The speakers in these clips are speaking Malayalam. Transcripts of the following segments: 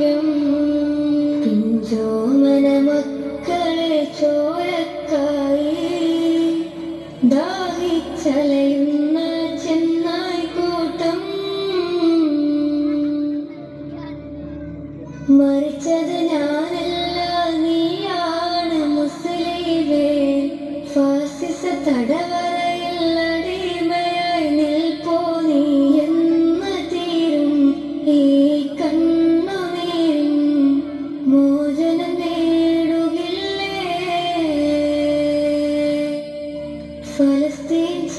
കാവ്യം പിഞ്ചോമന മക്കളെ ചോരക്കായി. ദാഹിച്ചലയുന്ന മരിച്ചത് ഞാനല്ല.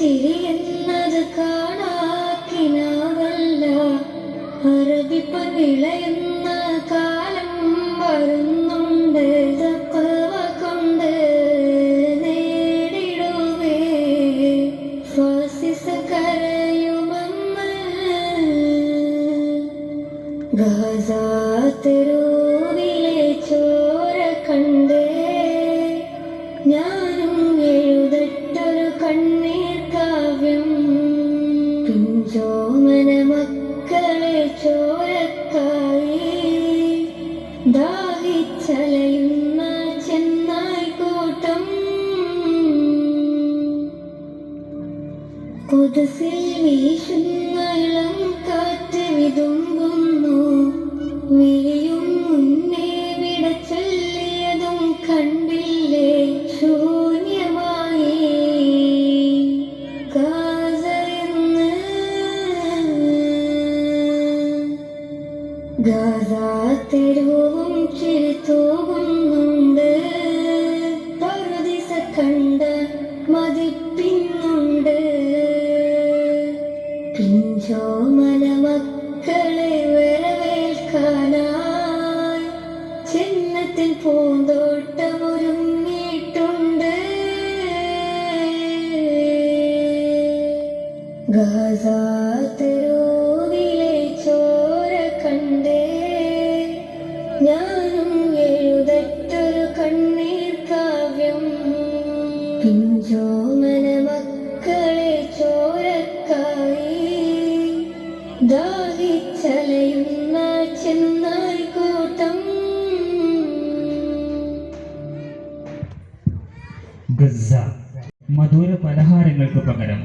ചിരി എന്നത് കാണാക്കിനാവല്ല. അറബിപ്പൻ വിളയുന്ന കാലം വരുന്നുണ്ട്. മക്കളെ ചോരക്കായി ദാഹിച്ചലയുന്ന ചെന്നായി കൂട്ടം. കൊതുസിൽ വീശുന്ന ഇളം കാറ്റ് വിതുമ്പുന്നു. വിരിയും ഗാസ തെരുവും ചിരിത്തൂകുന്നുണ്ട് പറുദിസ കണ്ട മതിപ്പിന്നുണ്ട്. പിഞ്ചോമന മക്കളെ വരവേൽക്കാനായി ചിഹ്നത്തിൽ പൂന്തോട്ടമൊരുങ്ങിയിട്ടുണ്ട്. ഗാസ മധുര പലഹാരങ്ങൾക്ക് പകരം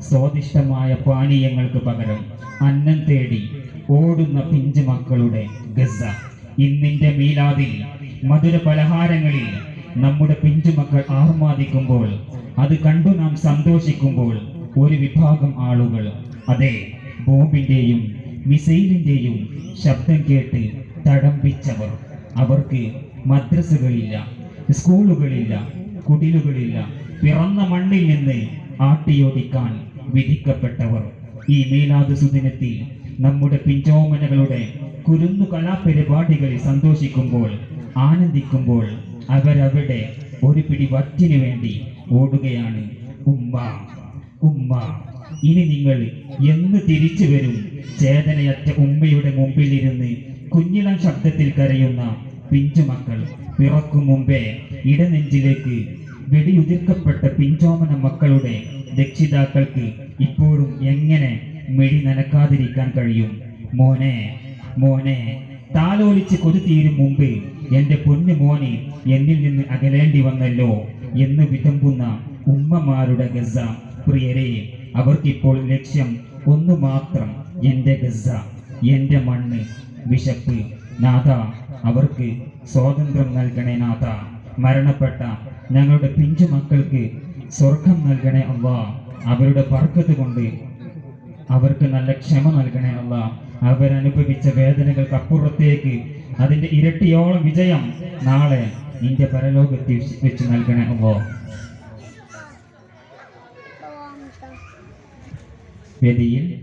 സ്വാദിഷ്ടമായ പാനീയങ്ങൾക്ക് പകരം അന്നം തേടി ഓടുന്ന പിഞ്ചു മക്കളുടെ ഗസ ഇന്നിന്റെ മീലാതിൽ മധുര പലഹാരങ്ങളിൽ നമ്മുടെ പിഞ്ചുമക്കൾ ആർമാദിക്കുമ്പോൾ അത് കണ്ടു നാം സന്തോഷിക്കുമ്പോൾ ഒരു വിഭാഗം ആളുകൾ. അതെ ബോംബിന്റെയും മിസൈലിന്റെയും ശബ്ദം കേട്ട് തടംപിച്ചവർ അവർക്ക് മദ്രസകളില്ല സ്കൂളുകളില്ല കുടിലുകളില്ല പിറന്ന മണ്ണിൽ നിന്ന് ആട്ടിയോടിക്കാൻ വിധിക്കപ്പെട്ടവർ. ഈ മീലാദ് സുദിനത്തിൽ നമ്മുടെ പിഞ്ചോമനകളുടെ കുരുന്നു കലാപരിപാടികളിൽ സന്തോഷിക്കുമ്പോൾ ആനന്ദിക്കുമ്പോൾ അവരവിടെ ഒരു പിടി വറ്റിനു വേണ്ടി ഓടുകയാണ് ഉമ്മ. ഉമ്മ ഇനി നിങ്ങൾ എന്ന് തിരിച്ചു വരും? ചേതനയറ്റ ഉമ്മയുടെ മുമ്പിലിരുന്ന് കുഞ്ഞിളം ശബ്ദത്തിൽ കരയുന്ന പിഞ്ചുമക്കൾ പിറക്കും മുമ്പേ ഇടനെഞ്ചിലേക്ക് വെടിയുതിർക്കപ്പെട്ട പിഞ്ചോമന മക്കളുടെ രക്ഷിതാക്കൾക്ക് ഇപ്പോഴും എങ്ങനെ മെടി നനക്കാതിരിക്കാൻ കഴിയും? മോനെ മോനെ താലോലിച്ച് കൊതുതീരും മുമ്പ് എന്റെ പൊന്നു മോനെ എന്നിൽ നിന്ന് അകലേണ്ടി വന്നല്ലോ എന്ന് വിതമ്പുന്ന ഉമ്മമാരുടെ ഗസ. പ്രിയരെ അവർക്കിപ്പോൾ ലക്ഷ്യം ഒന്നു മാത്രം എന്റെ ഗസ എന്റെ മണ്ണ്. വിശപ്പ്. നാഥ അവർക്ക് സ്വാതന്ത്ര്യം നൽകണേ നാഥ. മരണപ്പെട്ട ഞങ്ങളുടെ പിഞ്ചു മക്കൾക്ക് സ്വർഗം നൽകണേ അല്ല അവരുടെ ബർക്കത്ത് കൊണ്ട് അവർക്ക് നല്ല ക്ഷമ നൽകണേ അല്ല അവരനുഭവിച്ച വേദനകൾക്ക് അപ്പുറത്തേക്ക് അതിന്റെ ഇരട്ടിയോളം വിജയം നാളെ നിന്റെ പരലോകത്തിൽ വെച്ച് നൽകണേ അല്ലോ ve değil